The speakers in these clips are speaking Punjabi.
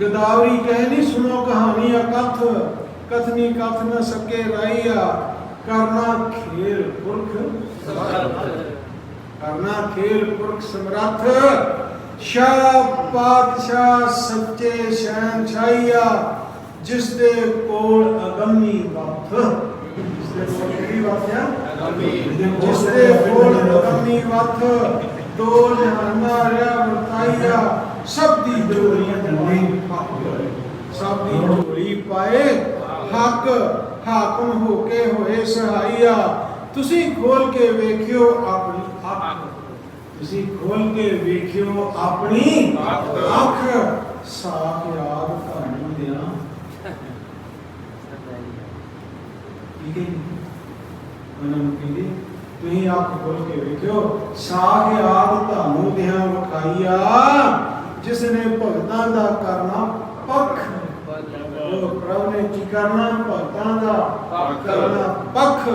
ਗਦਾਵਰੀ ਕਹਿ ਨਹੀਂ ਸੁਣੋ ਕਹਾਣੀ ਅਕਥ ਕਥਨੀ ਕਥ ਨ ਸਕੇ ਰਾਈਆ ਕਰਨਾ ਖੇਲ ਪੁਰਖ ਕਰਨਾ ਖੇਲ ਪੁਰਖ ਸਮਰੱਥ। ਸ਼ਾਹ ਪਾਤਸ਼ਾਹ ਸੱਚੇ ਸ਼ਹਿਨਸ਼ਾਹੀਆ ਜਿਸ ਦੇ ਕੋਲ ਅਗੰਮੀ ਵਕਤ ਜਿਸ ਦੇ ਕੋਲ ਕਿਹੜੀ ਵਕਤ ਆ? ਜਿਸ ਦੇ ਕੋਲ ਅਗੰਮੀ ਵਕਤ ਦੋ ਜਹਾਨਾਂ ਰਿਆ ਵਰਤਾਈਆ ਸਭ ਦੀ ਜੋੜੀ ਜੰਨੇ ਸਭ ਦੀ ਡੋਲੀ ਪਾਏ, ਹੱਕ, ਹਾਕਮ ਹੋ ਕੇ ਹੋਏ ਸਹਾਈਆ ਤੁਸੀਂ ਖੋਲ ਕੇ ਵੇਖਿਓ ਆਪਣੀ ਅੱਖ। ਤੁਸੀਂ ਖੋਲ ਕੇ ਵੇਖਿਓ ਆਪਣੀ ਅੱਖ। ਸਾਖ ਯਾਦ ਤੁਹਾਨੂੰ ਦਿਆਂ। ਠੀਕ ਹੈ ਉਹਨਾਂ ਨੂੰ ਕਹਿੰਦੇ, ਤੁਸੀਂ ਅੱਖ ਖੋਲ ਕੇ ਵੇਖਿਓ, ਸਾਖ ਯਾਦ ਤੁਹਾਨੂੰ ਦਿਆਂ, ਵਿਖਾਈਆ। ਜਿਸ ਨੇ ਭਗਤਾਂ ਦਾ ਕਰਨਾ ਪੱਖ ਉਹ ਪ੍ਰਭ ਨੇ ਕੀ ਕਰਨਾ? ਭਗਤਾਂ ਦਾ। ਕਰਨਾ ਪੱਖ।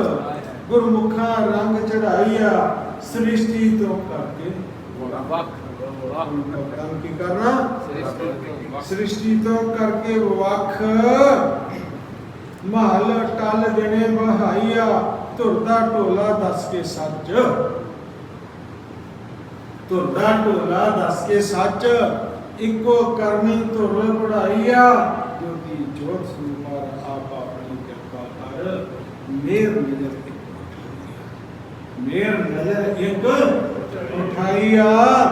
ਗੁਰਮੁਖਾਂ ਰੰਗ ਚੜਾਈਆ ਸ੍ਰਿਸ਼ਟੀ ਤੋਂ ਕਰਕੇ। ਭਗਤਾਂ ਕੀ ਕਰਨਾ? ਸ੍ਰਿਸ਼ਟੀ ਤੋਂ ਕਰਕੇ ਵੱਖ। ਮਹਲ ਟਲ ਦੇਣੇ ਬਹਾਈਆ ਧੁਰਦਾ ਢੋਲਾ ਦੱਸ ਕੇ ਸੱਚ। ਧੁਰਦਾ ਢੋਲਾ ਦੱਸ ਕੇ ਸੱਚ। ਇੱਕੋ ਕਰਨੀ ਧੁਰ ਪੜਾਈਆ ਜੋ ਕਿ ਜੋਤ ਸੁਮਾਰ ਆਪ ਆਪਣੀ ਕਿਰਪਾ ਕਰ। ਮੇਰ ਨਜ਼ਰ ਇੱਕ ਉਠਾਈਆ ਮੇਰ ਨਜ਼ਰ ਇੱਕ ਉਠਾਈਆ